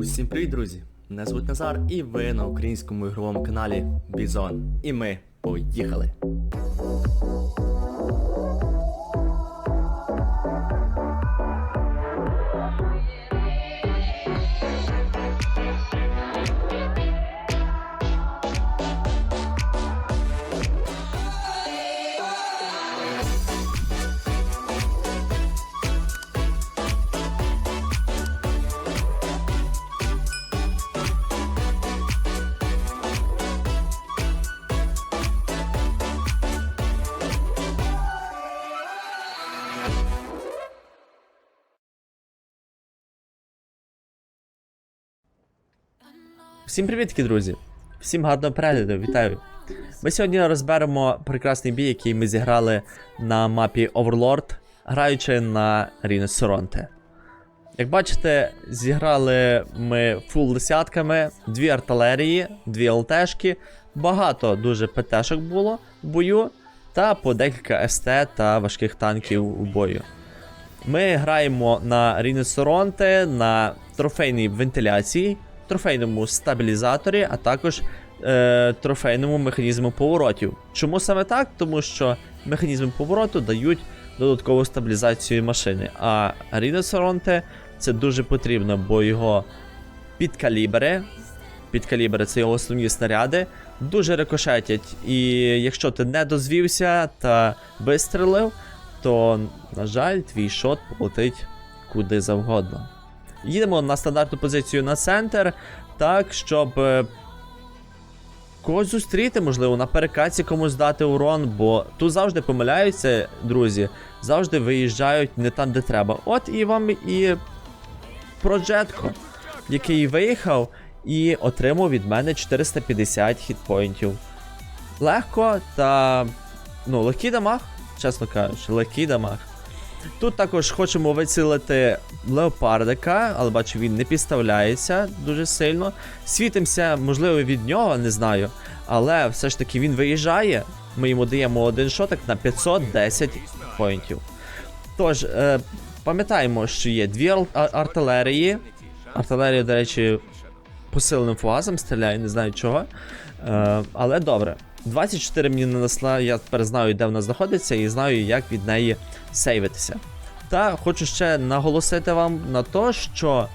Усім привіт, друзі! Мене звуть Назар, і ви на українському ігровому каналі Бізон. І ми поїхали! Всім привітки, друзі! Всім гарного перегляду, вітаю! Ми сьогодні розберемо прекрасний бій, який ми зіграли на мапі Overlord, граючи на Рінес Соронте. Як бачите, зіграли ми фул десятками, дві артилерії, дві ЛТшки, багато дуже ПТшок було в бою, та по декілька СТ та важких танків у бою. Ми граємо на Рінес Соронте, на трофейній вентиляції, трофейному стабілізаторі, а також е, трофейному механізму поворотів. Чому саме так? Тому що механізми повороту дають додаткову стабілізацію машини. А Рінес Соронте це дуже потрібно, бо його підкалібри, підкалібри це його основні снаряди, дуже рикошетять. І якщо ти не дозвівся та вистрелив, то, на жаль, твій шот полетить куди завгодно. Їдемо на стандартну позицію на центр, так, щоб е, когось зустріти, можливо, на перекаці комусь дати урон, бо тут завжди помиляються, друзі, завжди виїжджають не там, де треба. От і вам і Проджетко, який виїхав і отримав від мене 450 хітпоінтів. Легко та ну, легкий дамаг, чесно кажучи, легкий дамаг. Тут також хочемо вицілити леопардика, але бачу, він не підставляється дуже сильно. Світимося, можливо, від нього, не знаю. Але все ж таки він виїжджає. Ми йому даємо один шотик на 510 поінтів. Тож, е, пам'ятаємо, що є дві ар- артилерії. Артилерія, до речі, посиленим фугасом стріляє, не знаю чого. Е, але добре. 24 мені нанесла, я тепер знаю, де вона знаходиться, і знаю, як від неї сейвитися. Та хочу ще наголосити вам на те, що,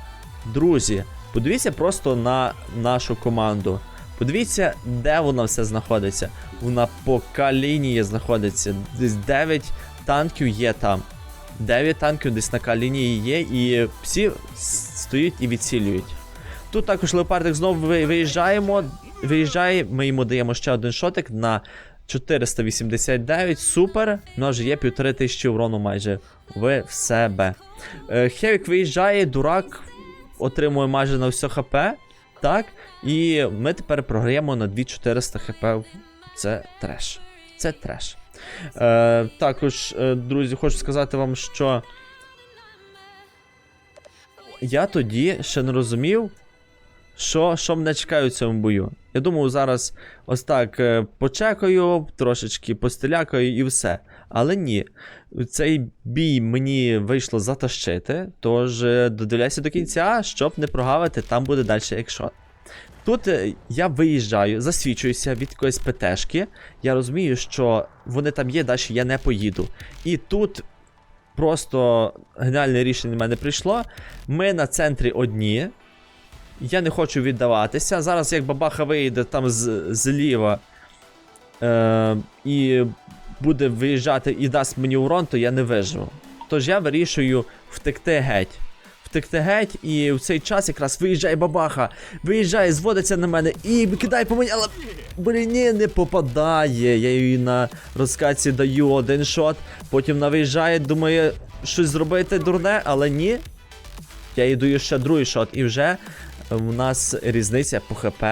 друзі, подивіться просто на нашу команду. Подивіться, де вона все знаходиться. Вона по калінії знаходиться. Десь 9 танків є там. 9 танків десь на калінії є, і всі стоять і відцілюють. Тут також леопардик знову виїжджаємо. Виїжджає, ми йому даємо ще один шотик на 489. Супер. У нас вже є півтори тисячі урону майже в себе. Е, Хевік виїжджає, дурак отримує майже на все хп. Так. І ми тепер програємо на 2400 хп. Це треш. Це треш. Е, також, е, друзі, хочу сказати вам, що я тоді ще не розумів, що, що мене чекає у цьому бою. Я думав, зараз ось так е, почекаю, трошечки пострілякаю і все. Але ні, цей бій мені вийшло затащити, тож е, додивляйся до кінця, щоб не прогавити, там буде далі екшот. Тут е, я виїжджаю, засвічуюся від якоїсь ПТшки. Я розумію, що вони там є, далі я не поїду. І тут просто геніальне рішення в мене прийшло. Ми на центрі одні. Я не хочу віддаватися. Зараз як бабаха вийде там з, зліва е, і буде виїжджати і дасть мені урон, то я не виживу. Тож я вирішую втекти геть. Втекти геть, і в цей час якраз виїжджає бабаха, виїжджає, зводиться на мене і кидає по мені, але блін, ні, не попадає. Я їй на розкаці даю один шот, потім вона виїжджає, думає щось зробити дурне, але ні. Я їй даю ще другий шот, і вже у нас різниця по ХП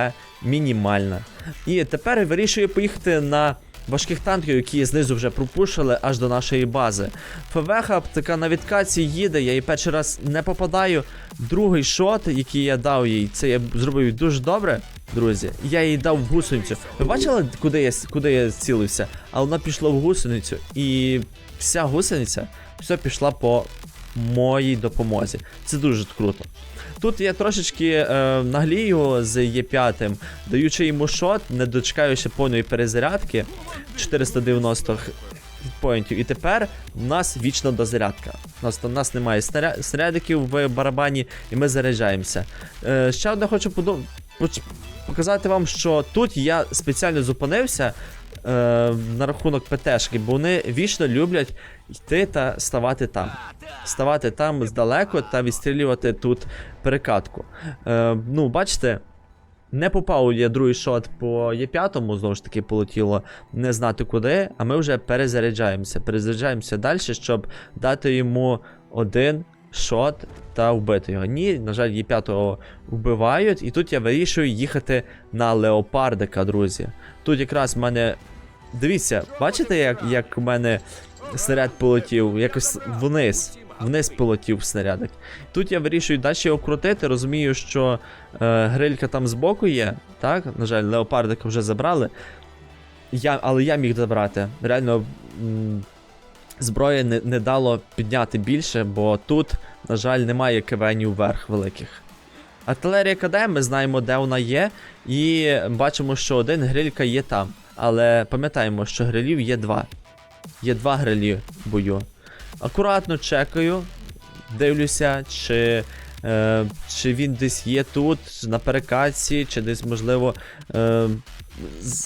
мінімальна. І тепер я вирішую поїхати на важких танків, які знизу вже пропушили аж до нашої бази. ФВХ така на відкаці їде, я їй перший раз не попадаю. Другий шот, який я дав їй, це я зробив дуже добре, друзі. Я їй дав в гусеницю. Ви бачили, куди я, куди я цілився? А вона пішла в гусеницю, і вся гусениця все пішла по моїй допомозі. Це дуже круто. Тут я трошечки е, наглію з Є5, даючи йому шот, не дочекаючи повної перезарядки 490 поінтів. І тепер в нас вічна дозарядка. У нас, у нас немає снаря- снарядиків в барабані, і ми заряджаємося. Е, ще одне хочу подум... показати вам, що тут я спеціально зупинився е, на рахунок ПТшки, бо вони вічно люблять йти та ставати там. Ставати там здалеку та відстрілювати тут перекатку. Е, ну, бачите, не попав я другий шот по Є5, знову ж таки полетіло не знати куди, а ми вже перезаряджаємося. Перезаряджаємося далі, щоб дати йому один шот та вбити його. Ні, на жаль, Є5 вбивають, і тут я вирішую їхати на леопардика, друзі. Тут якраз в мене. Дивіться, бачите, як, як у мене снаряд полетів? Якось вниз. Вниз полетів снарядик. Тут я вирішую далі його крутити, розумію, що е, грилька там збоку є. Так, на жаль, леопардика вже забрали. Я, але я міг забрати. Реально, м, зброя не, не дало підняти більше, бо тут, на жаль, немає кивенів вверх великих. Артилерія КД, ми знаємо, де вона є, і бачимо, що один грилька є там. Але пам'ятаємо, що грилів є два. Є два грилі в бою. Акуратно чекаю, дивлюся, чи, е, чи він десь є тут, на перекатці, чи десь, можливо, е,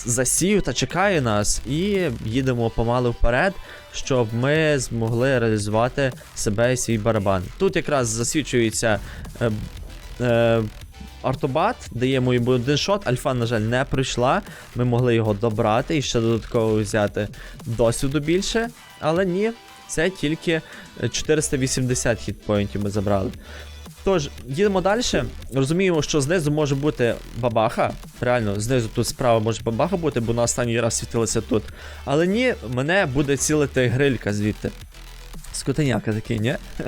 засів та чекає нас. І їдемо помалу вперед, щоб ми змогли реалізувати себе і свій барабан. Тут якраз засвідчується. Е, е, Артобат даємо йому один шот, альфа, на жаль, не прийшла. Ми могли його добрати і ще додатково взяти досвіду більше. Але ні, це тільки е, 480 хітпоінтів ми забрали. Тож, їдемо далі. Розуміємо, що знизу може бути бабаха. Реально, знизу тут справа може бабаха бути, бо на останній раз світилося тут. Але ні, мене буде цілити грилька звідти. Скотиняка такий, ні?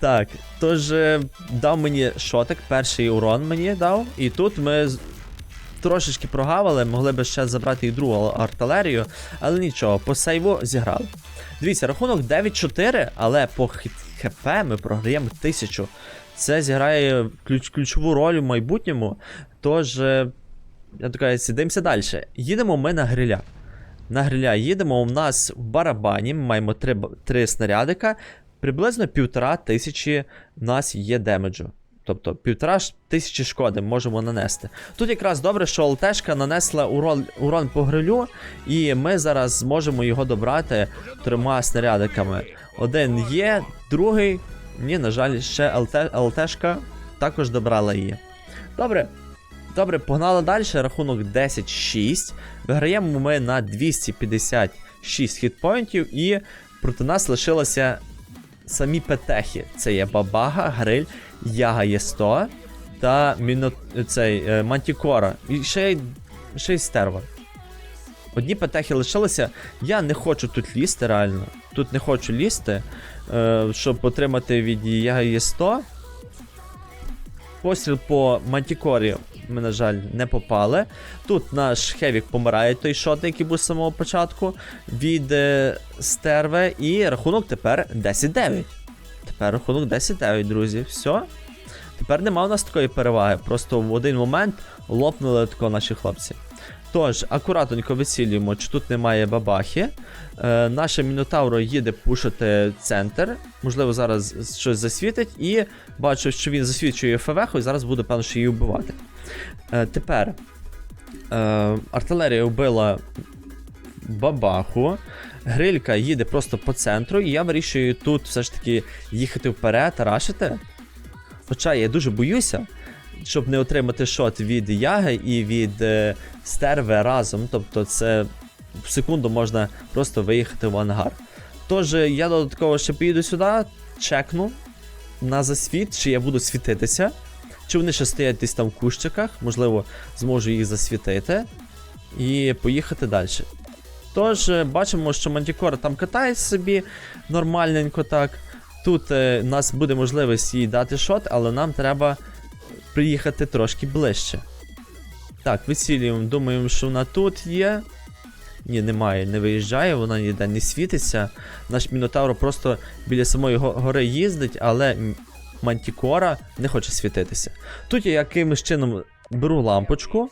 Так, тож е, дав мені шотик, перший урон мені дав, і тут ми трошечки прогавили, могли би ще забрати і другу артилерію, але нічого, по сейву зіграли. Дивіться, рахунок 9-4, але по ХП ми програємо 1000. Це зіграє ключ, ключову роль в майбутньому. Тож, е, я така, сідимося далі. Їдемо ми на гриля. На гриля їдемо. У нас в барабані ми маємо три, три снарядика. Приблизно півтора тисячі в нас є демеджу. Тобто півтора тисячі шкоди можемо нанести. Тут якраз добре, що ЛТшка нанесла урон, урон по грилю, і ми зараз зможемо його добрати трьома снарядиками. Один є, другий. Ні, на жаль, ще ЛТ, ЛТшка також добрала її. Добре. Добре, погнали далі. Рахунок 10-6. Виграємо ми на 256 хітпоінтів, і проти нас лишилося самі петехи. Це є Бабага, Гриль, Яга є 100 та Міно... цей, е, Мантікора. І ще й, ще стерва. Одні петехи лишилися. Я не хочу тут лізти, реально. Тут не хочу лізти, е, щоб отримати від Яга є 100. Постріл по Мантікорі ми, на жаль, не попали. Тут наш Хевік помирає, той шот, який був з самого початку від е, стерви. І рахунок тепер 10-9. Тепер рахунок 10-9, друзі. Все. Тепер нема у нас такої переваги. Просто в один момент лопнули тако наші хлопці. Тож, акуратненько вицілюємо, чи тут немає бабахи. Е, наше Мінотавро їде пушити центр. Можливо, зараз щось засвітить. І бачу, що він засвічує ФВХ, і зараз буде, певно, що її вбивати. Е, тепер е, артилерія вбила бабаху. Грилька їде просто по центру, і я вирішую тут все ж таки їхати вперед, рашити. Хоча я дуже боюся, щоб не отримати шот від Яги і від е, стерви разом. Тобто це в секунду можна просто виїхати в ангар. Тож е, я додатково ще поїду сюди, чекну на засвіт, чи я буду світитися, чи вони ще стоять десь там в кущиках, можливо, зможу їх засвітити і поїхати далі. Тож, е, бачимо, що Мантікора там катає собі нормальненько так. Тут е, у нас буде можливість їй дати шот, але нам треба приїхати трошки ближче. Так, вицілюємо, думаємо, що вона тут є. Ні, немає, не виїжджає, вона ніде не світиться. Наш Мінотавр просто біля самої гори їздить, але Мантікора не хоче світитися. Тут я якимось чином беру лампочку,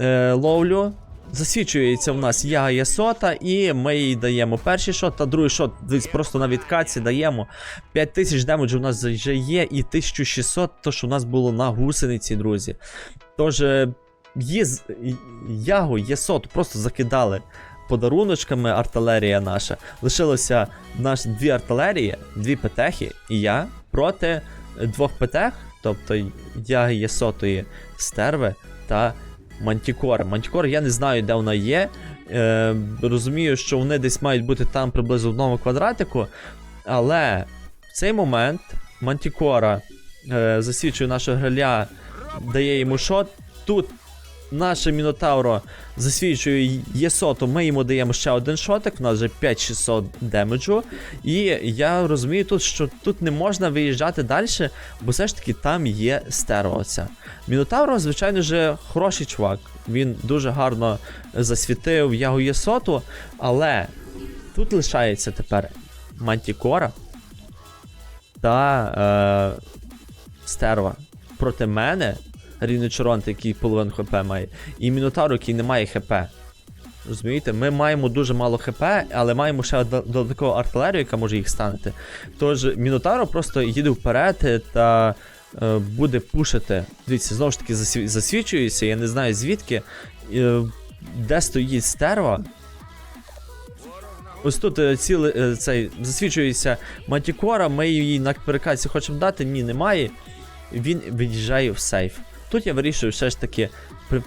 е, ловлю. Засвічується в нас яга сота, і ми їй даємо перший шот, та другий шот десь просто на відкатці даємо. 5000 демеджу у нас вже є, і 1600, то що у нас було на гусениці, друзі. Тож, е, є, ягу, є просто закидали подаруночками артилерія наша. Лишилося наш дві артилерії, дві петехи, і я проти двох петех, тобто яги є сотої стерви та Мантікори. Мантікор, я не знаю, де вона є. Е, розумію, що вони десь мають бути там приблизно в одному квадратику. Але в цей момент Мантікора е, засвідчує нашого гриля, дає йому шот. Тут наше Мінотавро засвідчує Єсоту, ми йому даємо ще один шотик, у нас вже 5600 демеджу. І я розумію тут, що тут не можна виїжджати далі, бо все ж таки там є стерва. Мінотавро, звичайно ж, хороший чувак. Він дуже гарно засвітив Ягу Єсоту, але тут лишається тепер Мантікора та е, стерва. Проти мене Ріночоронт, який половину хп має, і Мінотавр, який не має хп. Розумієте, ми маємо дуже мало хп, але маємо ще до- додаткову артилерію, яка може їх станити. Тож Мінотаро просто їде вперед та е, буде пушити. Дивіться, знову ж таки засвічується, я не знаю звідки. Е, де стоїть стерва. Ось тут е, е, цей засвічується Матікора, ми її на перекатці хочемо дати, ні, немає. Він від'їжджає в сейф. Тут я вирішую, все ж таки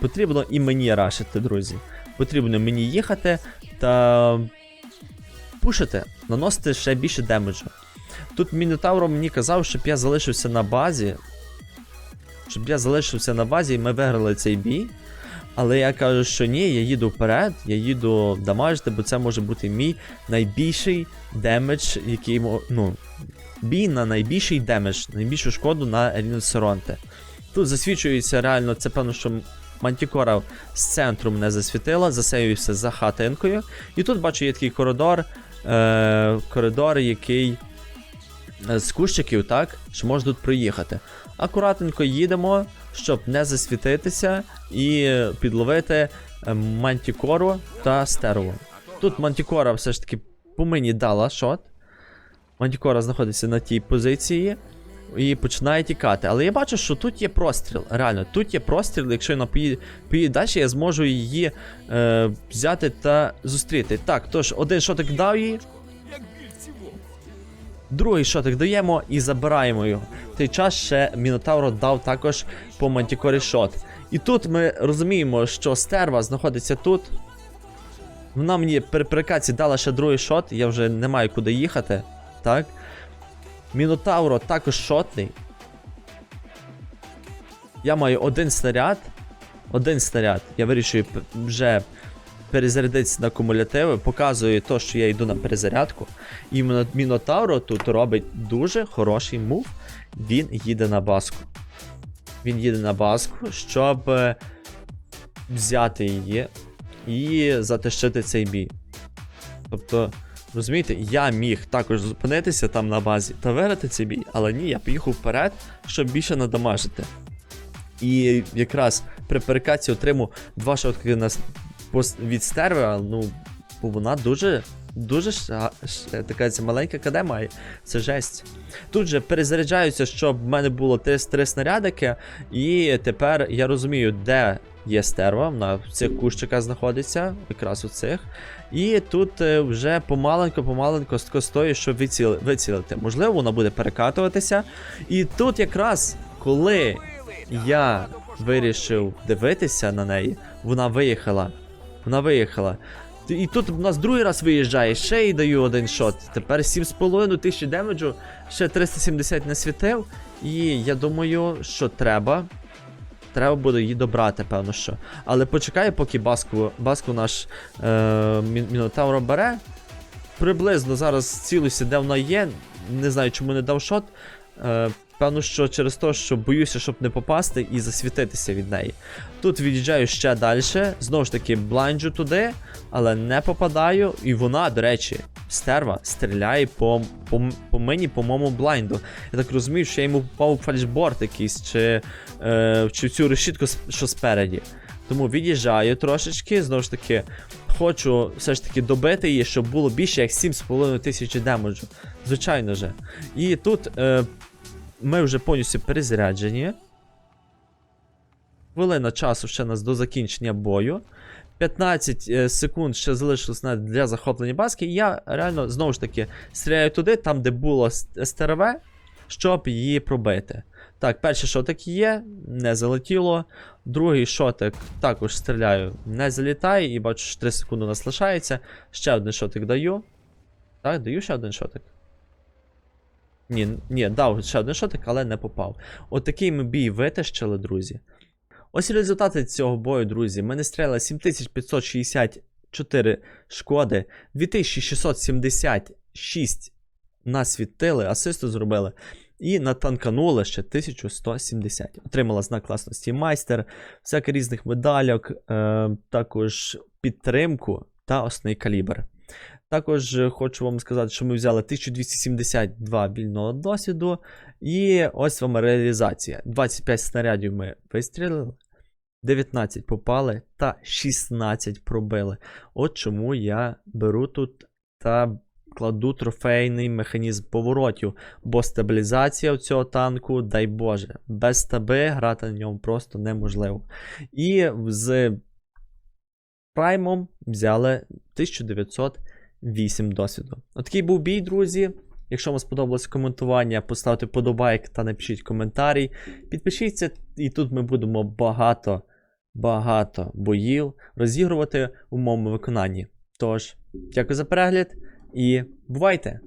потрібно і мені рашити, друзі. Потрібно мені їхати та пушити, наносити ще більше демеджу. Тут Мінотавро мені казав, щоб я залишився на базі. Щоб я залишився на базі і ми виграли цей бій. Але я кажу, що ні, я їду вперед, я їду дамажити, бо це може бути мій найбільший демедж, який ну, бій на найбільший демедж, найбільшу шкоду на Ріноцеронте. Тут засвічується реально, це певно, що Мантікора з центру мене засвітила, засеювався за хатинкою. І тут бачу, є такий коридор, е, коридор, який е, з кущиків, так, що можна тут проїхати. Акуратненько їдемо, щоб не засвітитися і підловити е, мантікору та стерву. Тут мантікора все ж таки по мені дала шот. Мантікора знаходиться на тій позиції і починає тікати. Але я бачу, що тут є простріл. Реально, тут є простріл. Якщо вона поїде, далі, я зможу її е, взяти та зустріти. Так, тож, один шотик дав їй. Другий шотик даємо і забираємо його. В той час ще Мінотавро дав також по мантікорі шот. І тут ми розуміємо, що стерва знаходиться тут. Вона мені при перекаці дала ще другий шот, я вже не маю куди їхати. Так. Мінотавро також шотний. Я маю один снаряд. Один снаряд. Я вирішую вже перезарядитися на кумулятиви, показую то, що я йду на перезарядку. І Міно- Мінотавро тут робить дуже хороший мув. Він їде на баску. Він їде на баску, щоб е, взяти її і затащити цей бій. Тобто, розумієте, я міг також зупинитися там на базі та виграти цей бій, але ні, я поїхав вперед, щоб більше надамажити. І якраз при перекаці отримав два шотки на, від стерви, ну, бо вона дуже. Дуже ж, а, ж, така ця маленька КД має. Це жесть. Тут же перезаряджаюся, щоб в мене було три, три снарядики, і тепер я розумію, де є стерва. Вона в цих кущиках знаходиться, якраз у цих. І тут е, вже помаленько-помаленько стою, щоб виціли, вицілити. Можливо, вона буде перекатуватися. І тут якраз, коли я вирішив дивитися на неї, вона виїхала. Вона виїхала. І тут у нас другий раз виїжджає, ще їй даю один шот. Тепер 7,5 тисячі демеджу, ще 370 не світив. І я думаю, що треба. Треба буде її добрати, певно що. Але почекаю, поки баску, баску наш е, Мінотавро бере. Приблизно зараз цілуся, де вона є. Не знаю, чому не дав шот. Е, Певно, що через те, що боюся, щоб не попасти і засвітитися від неї. Тут від'їжджаю ще далі, знову ж таки, бланджу туди, але не попадаю. І вона, до речі, стерва стріляє по, по, по мені, по моєму блайнду. Я так розумію, що я йому попав у фальшборд якийсь, чи, е, чи цю решітку, що спереді. Тому від'їжджаю трошечки, знову ж таки, хочу все ж таки добити її, щоб було більше як 7,5 тисячі демеджу. Звичайно же. І тут е, ми вже повністю перезаряджені. Хвилина часу ще нас до закінчення бою. 15 е, секунд ще залишилось для захоплення баски. І я реально знову ж таки стріляю туди, там, де було СТРВ, щоб її пробити. Так, перший шотик є, не залетіло. Другий шотик також стріляю, не залітає, і бачу, що 3 секунди у нас лишається. Ще один шотик даю. Так, даю ще один шотик. Ні, ні, дав ще один шотик, але не попав. Отакий ми бій витащили, друзі. Ось результати цього бою, друзі. Ми не стріляли 7564 шкоди, 2676 насвітили, асисту зробили. І натанканули ще 1170. Отримала знак класності майстер, всяке різних медальок, е, також підтримку та основний калібр. Також хочу вам сказати, що ми взяли 1272 вільного досвіду. І ось вам реалізація. 25 снарядів ми вистрілили, 19 попали та 16 пробили. От чому я беру тут та кладу трофейний механізм поворотів, бо стабілізація у цього танку, дай Боже, без стаби грати на ньому просто неможливо. І з праймом взяли 1908 досвіду. Отакий був бій, друзі. Якщо вам сподобалось коментування, поставте подобайк та напишіть коментарі. Підпишіться, і тут ми будемо багато, багато боїв розігрувати у моєму виконанні. Тож, дякую за перегляд і бувайте!